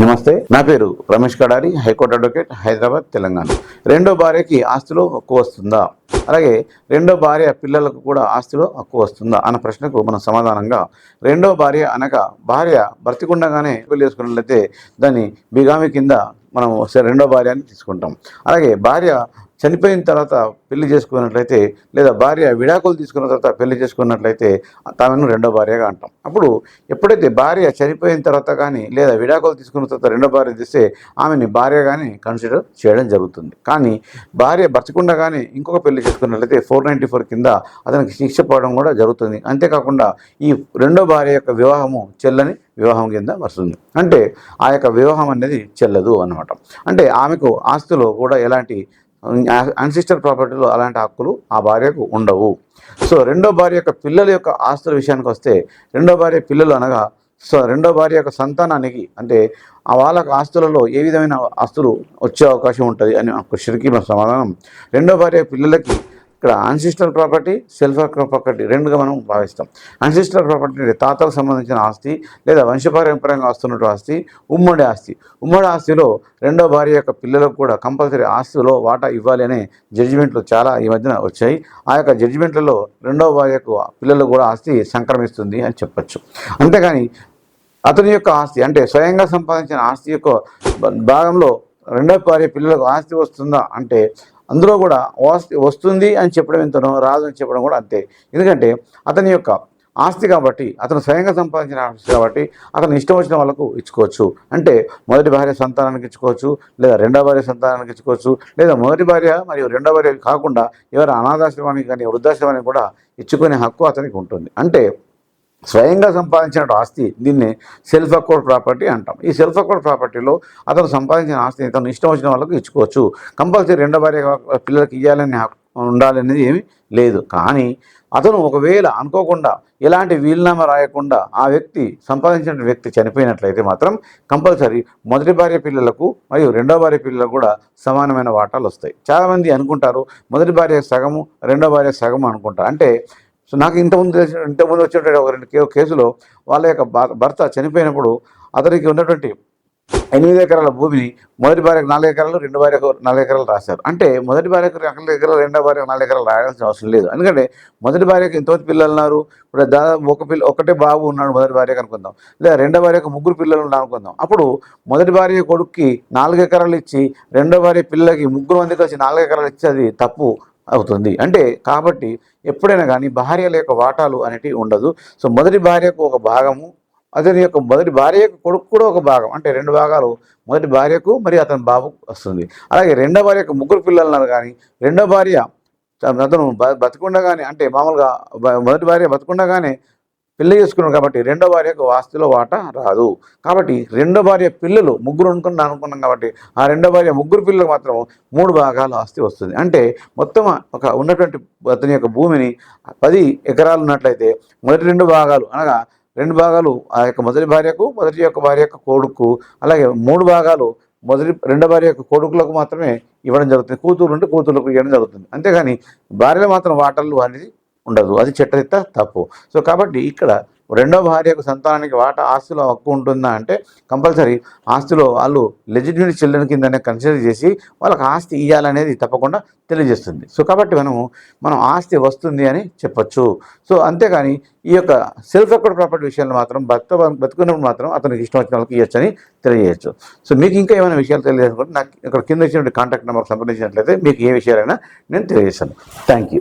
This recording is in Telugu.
నమస్తే నా పేరు Ramesh Kadari high court advocate Hyderabad Telangana. రెండో భార్యకి ఆస్తిలో హక్కు వస్తుందా? అలాగే రెండో భార్య పిల్లలకు కూడా ఆస్తిలో హక్కు వస్తుందా అన్న ప్రశ్నకు మనం సమాధానంగా రెండో భార్య అనగా భార్య బ్రతికుండగానే పెళ్ళి చేసుకున్నట్లయితే దాన్ని బిగామి కింద మనం రెండో భార్య అని తీసుకుంటాం. అలాగే భార్య చనిపోయిన తర్వాత పెళ్ళి చేసుకున్నట్లయితే లేదా భార్య విడాకులు తీసుకున్న తర్వాత పెళ్ళి చేసుకున్నట్లయితే తాను రెండో భార్యగా అంటాం. అప్పుడు ఎప్పుడైతే భార్య చనిపోయిన తర్వాత కానీ లేదా విడాకులు తీసుకున్న తర్వాత రెండో భార్య తీస్తే ఆమెని భార్యగానే కన్సిడర్ చేయడం జరుగుతుంది. కానీ భార్య బ్రతకుండగానే ఇంకొక పెళ్ళి చేసుకున్నట్లయితే ఫోర్ నైంటీ ఫోర్ కింద అతనికి శిక్ష పడడం కూడా జరుగుతుంది. అంతేకాకుండా ఈ రెండో భార్య యొక్క వివాహము చెల్లని వివాహం కింద వస్తుంది. అంటే ఆ యొక్క వివాహం అనేది చెల్లదు అన్నమాట. అంటే ఆమెకు ఆస్తులో కూడా ఎలాంటి అన్సిస్టర్ ప్రాపర్టీలో అలాంటి హక్కులు ఆ భార్యకు ఉండవు. సో రెండో భార్య యొక్క పిల్లల యొక్క ఆస్తుల విషయానికి వస్తే రెండో భార్య పిల్లలు అనగా సో రెండో భార్య యొక్క సంతానానికి అంటే వాళ్ళకు ఆస్తులలో ఏ విధమైన ఆస్తులు వచ్చే అవకాశం ఉంటుంది అని ఒక షిరికి మన సమాధానం. రెండో భార్య పిల్లలకి ఇక్కడ అన్సిస్టర్ ప్రాపర్టీ సెల్ఫ్ ప్రాపర్టీ రెండుగా మనం భావిస్తాం. అన్సిస్టల్ ప్రాపర్టీ అంటే తాతలకు సంబంధించిన ఆస్తి లేదా వంశపారంపరంగా వస్తున్నట్టు ఆస్తి ఉమ్మడి ఆస్తి. ఉమ్మడి ఆస్తిలో రెండో భార్య యొక్క పిల్లలకు కూడా కంపల్సరీ ఆస్తిలో వాటా ఇవ్వాలి అనే జడ్జిమెంట్లు చాలా ఈ మధ్యన వచ్చాయి. ఆ యొక్క జడ్జిమెంట్లలో రెండో భార్యకు పిల్లలకు కూడా ఆస్తి సంక్రమిస్తుంది అని చెప్పచ్చు. అంతేగాని అతని యొక్క ఆస్తి అంటే స్వయంగా సంపాదించిన ఆస్తి యొక్క భాగంలో రెండో భార్య పిల్లలకు ఆస్తి వస్తుందా అంటే అందులో కూడా వస్తుంది అని చెప్పడం ఎంతనో రాదు అని చెప్పడం కూడా అంతే. ఎందుకంటే అతని యొక్క ఆస్తి కాబట్టి అతను స్వయంగా సంపాదించిన ఆస్తి కాబట్టి అతను ఇష్టం వచ్చిన వాళ్ళకు ఇచ్చుకోవచ్చు. అంటే మొదటి భార్య సంతానానికి ఇచ్చుకోవచ్చు లేదా రెండో భార్య సంతానానికి ఇచ్చుకోవచ్చు లేదా మొదటి భార్య మరియు రెండో భార్య కాకుండా ఎవరు అనాథాశ్రమానికి కానీ వృద్ధాశ్రమానికి కూడా ఇచ్చుకునే హక్కు అతనికి ఉంటుంది. అంటే స్వయంగా సంపాదించిన ఆస్తి దీన్ని సెల్ఫ్ అకౌంట్ ప్రాపర్టీ అంటాం. ఈ సెల్ఫ్ అకౌంట్ ప్రాపర్టీలో అతను సంపాదించిన ఆస్తిని తను ఇష్టం వచ్చిన వాళ్ళకు ఇచ్చుకోవచ్చు. కంపల్సరీ రెండో భార్య పిల్లలకి ఇవ్వాలని ఉండాలనేది ఏమీ లేదు. కానీ అతను ఒకవేళ అనుకోకుండా ఎలాంటి వీలునామా రాయకుండా ఆ వ్యక్తి సంపాదించిన వ్యక్తి చనిపోయినట్లయితే మాత్రం కంపల్సరీ మొదటి భార్య పిల్లలకు మరియు రెండో భార్య పిల్లలకు కూడా సమానమైన వాటాలు వస్తాయి. చాలామంది అనుకుంటారు మొదటి భార్య సగము రెండో భార్య సగము అనుకుంటారు. అంటే సో నాకు ఇంతకుముందు ఇంతకుముందు వచ్చినటువంటి ఒక రెండు కేసులో వాళ్ళ యొక్క భ- భర్త చనిపోయినప్పుడు అతనికి ఉన్నటువంటి ఎనిమిది ఎకరాల భూమిని మొదటి భార్యకు నాలుగు ఎకరాలు రెండు భార్యకు నాలుగు ఎకరాలు రాశారు. అంటే మొదటి భార్యకు నాలుగు ఎకరాలు రెండో భార్యకు నాలుగు ఎకరాలు రాయాల్సిన అవసరం లేదు. ఎందుకంటే మొదటి భార్యకు ఎంతమంది పిల్లలు ఉన్నారు? ఇప్పుడు దాదాపు ఒక పిల్ల ఒకటే బాబు ఉన్నాడు మొదటి భార్యకు అనుకుందాం. లేదా రెండో భార్యకు ముగ్గురు పిల్లలు ఉన్నారు అనుకుందాం. అప్పుడు మొదటి భార్య కొడుక్కి నాలుగు ఎకరాలు ఇచ్చి రెండో భార్య పిల్లలకి ముగ్గురు మందికి వచ్చి నాలుగు ఎకరాలు ఇచ్చి అది తప్పు. అవుతుంది. అంటే కాబట్టి ఎప్పుడైనా కానీ భార్యల యొక్క వాటాలు అనేటివి ఉండదు. సో మొదటి భార్యకు ఒక భాగము అతని యొక్క మొదటి భార్యకు కొడుకు కూడా ఒక భాగం. అంటే రెండు భాగాలు మొదటి భార్యకు మరి అతని బాబుకు వస్తుంది. అలాగే రెండో భార్యకు ముగ్గురు పిల్లలు ఉన్నారు కానీ రెండో భార్య అతను బ- బతికుండగానే అంటే మామూలుగా మొదటి భార్య బతికుండగానే పెళ్ళి చేసుకున్నాడు కాబట్టి రెండో భార్యకు ఆస్తిలో వాటా రాదు. కాబట్టి రెండో భార్య పిల్లలు ముగ్గురు అనుకున్నా అనుకున్నాం కాబట్టి ఆ రెండో భార్య ముగ్గురు పిల్లలకు మాత్రం మూడు భాగాలు ఆస్తి వస్తుంది. అంటే మొత్తం ఒక ఉన్నటువంటి అతని యొక్క భూమిని పది ఎకరాలు ఉన్నట్లయితే మొదటి రెండు భాగాలు అనగా రెండు భాగాలు ఆ యొక్క మొదటి భార్యకు మొదటి యొక్క భార్య యొక్క కొడుకు అలాగే మూడు భాగాలు మొదటి రెండో భార్య యొక్క కొడుకులకు మాత్రమే ఇవ్వడం జరుగుతుంది. కూతురు ఉంటే కూతురులకు ఇవ్వడం జరుగుతుంది. అంతేగాని భార్యలు మాత్రం వాటలు అనేది ఉండదు. అది చట్టరీత్యా తప్పు. సో కాబట్టి ఇక్కడ రెండో భార్యకు సంతానానికి వాటా ఆస్తిలో హక్కు ఉంటుందా అంటే కంపల్సరీ ఆస్తిలో వాళ్ళు లెజిటిమేట్ చిల్డ్రన్ కిందనే కన్సిడర్ చేసి వాళ్ళకి ఆస్తి ఇవ్వాలనేది తప్పకుండా తెలియజేస్తుంది. సో కాబట్టి మనము మనం ఆస్తి వస్తుంది అని చెప్పొచ్చు. సో అంతేకాని ఈ యొక్క సెల్ఫ్ ఎక్వర్డ్ ప్రాపర్టీ విషయాలు మాత్రం భర్త బతుకున్నప్పుడు మాత్రం అతనికి ఇష్టం వచ్చిన వాళ్ళకి ఇవ్వచ్చని తెలియజేయచ్చు. సో మీకు ఇంకా ఏమైనా విషయాలు తెలియజేసుకుంటే నాకు ఇక్కడ కింద ఇచ్చినటువంటి కాంటాక్ట్ నెంబర్ సంప్రదించినట్లయితే మీకు ఏ విషయాలైనా నేను తెలియజేస్తాను. Thank you